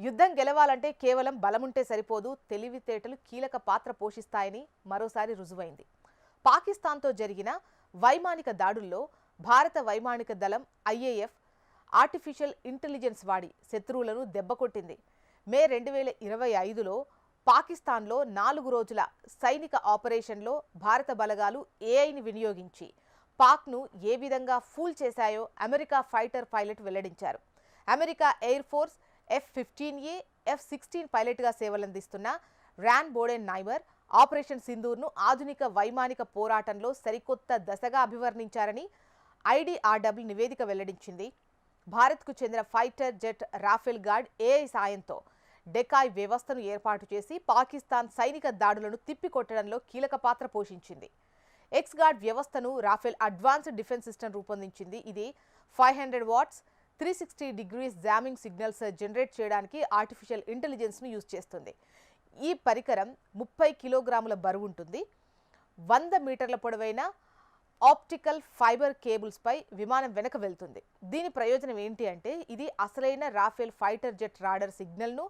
యుద్ధం గెలవాలంటే కేవలం బలముంటే సరిపోదు తెలివితేటలు కీలక పాత్ర పోషిస్తాయని మరోసారి రుజువైంది. పాకిస్తాన్తో జరిగిన వైమానిక దాడుల్లో భారత వైమానిక దళం ఐఏఎఫ్ ఆర్టిఫిషియల్ ఇంటెలిజెన్స్ వాడి శత్రువులను దెబ్బకొట్టింది మే రెండు వేల ఇరవై ఐదులో పాకిస్తాన్లో నాలుగు రోజుల సైనిక ఆపరేషన్లో భారత బలగాలు ఏఐని వినియోగించి పాక్ను ఏ విధంగా ఫూల్ చేశాయో అమెరికా ఫైటర్ పైలట్ వెల్లడించారు. America air force F fifteen A F sixteen పైలట్గా సేవలందిస్తున్న ర్యాన్ బోడెన్ నైమర్ ఆపరేషన్ సింధూర్ను ఆధునిక వైమానిక పోరాటంలో సరికొత్త దశగా అభివర్ణించారని ఐడిఆర్డబ్ల్యూ నివేదిక వెల్లడించింది. భారత్కు చెందిన fighter jet Rafale guard AI సాయంతో డెకాయ్ వ్యవస్థను ఏర్పాటు చేసి పాకిస్తాన్ సైనిక దాడులను తిప్పికొట్టడంలో కీలక పాత్ర పోషించింది. ఎక్స్ గార్డ్ వ్యవస్థను రాఫెల్ అడ్వాన్స్డ్ డిఫెన్స్ సిస్టమ్ రూపొందించింది. ఇది five hundred watts three sixty degrees jamming signals generate చేయడానికి ఆర్టిఫిషియల్ ఇంటెలిజెన్స్ను యూజ్ చేస్తుంది. ఈ పరికరం ముప్పై కిలోగ్రాముల బరువు ఉంటుంది. వంద మీటర్ల పొడవైన ఆప్టికల్ ఫైబర్ కేబుల్స్పై విమానం వెనక వెళ్తుంది. దీని ప్రయోజనం ఏంటి అంటే ఇది అసలైన రాఫేల్ ఫైటర్ జెట్ రాడర్ సిగ్నల్ను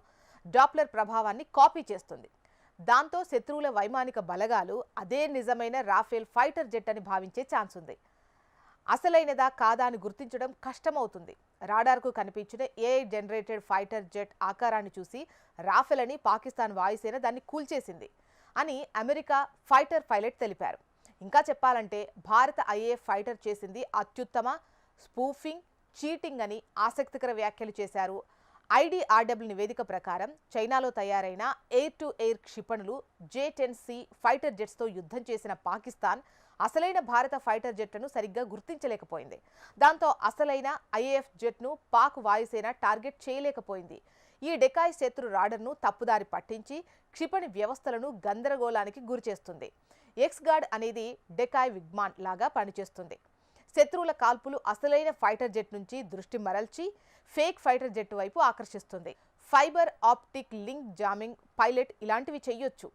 డాప్లర్ ప్రభావాన్ని కాపీ చేస్తుంది. దాంతో శత్రువుల వైమానిక బలగాలు అదే నిజమైన రాఫేల్ ఫైటర్ జెట్ అని భావించే ఛాన్స్ ఉంది. అసలైనదా కాదా అని గుర్తించడం కష్టమవుతుంది. రాడార్కు కనిపించిన ఏఐ జనరేటెడ్ ఫైటర్ జెట్ ఆకారాన్ని చూసి రాఫెల్ అని పాకిస్తాన్ వాయుసేన దాన్ని కూల్చేసింది అని అమెరికా ఫైటర్ పైలట్ తెలిపారు. ఇంకా చెప్పాలంటే భారత ఐఏ ఫైటర్ చేసింది అత్యుత్తమ స్పూఫింగ్ చీటింగ్ అని ఆసక్తికర వ్యాఖ్యలు చేశారు ఐడిఆర్డబ్ల్యూ నివేదిక ప్రకారం చైనాలో తయారైన ఎయిర్ టు ఎయిర్ క్షిపణులు జే టెన్ సి ఫైటర్ జెట్స్తో యుద్ధం చేసిన పాకిస్తాన్ అసలైన భారత ఫైటర్ జెట్లను సరిగ్గా గుర్తించలేకపోయింది. దాంతో అసలైన ఐఏఎఫ్ జెట్ను పాక్ వాయుసేన టార్గెట్ చేయలేకపోయింది. ఈ డెకాయ్ శత్రు రాడర్ను తప్పుదారి పట్టించి క్షిపణి వ్యవస్థలను గందరగోళానికి గురిచేస్తుంది. ఎక్స్ గార్డ్ అనేది డెకాయ్ విగ్మాన్ లాగా పనిచేస్తుంది. శత్రువుల కాల్పులు అసలైన ఫైటర్ జెట్ నుంచి దృష్టి మరల్చి ఫేక్ ఫైటర్ జెట్ వైపు ఆకర్షిస్తుంది. Fibre optic link jamming pilot ఇలాంటివి చెయ్యొచ్చు.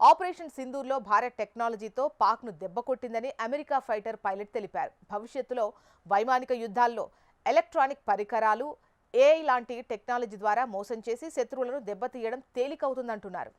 ఆపరేషన్ సింధూర్లో భారత్ టెక్నాలజీతో పాక్ను దెబ్బకొట్టిందని అమెరికా ఫైటర్ పైలట్ తెలిపారు. భవిష్యత్తులో వైమానిక యుద్ధాల్లో ఎలక్ట్రానిక్ పరికరాలు ఏఐ లాంటి టెక్నాలజీ ద్వారా మోసం చేసి శత్రువులను దెబ్బతీయడం తేలికవుతుందంటున్నారు.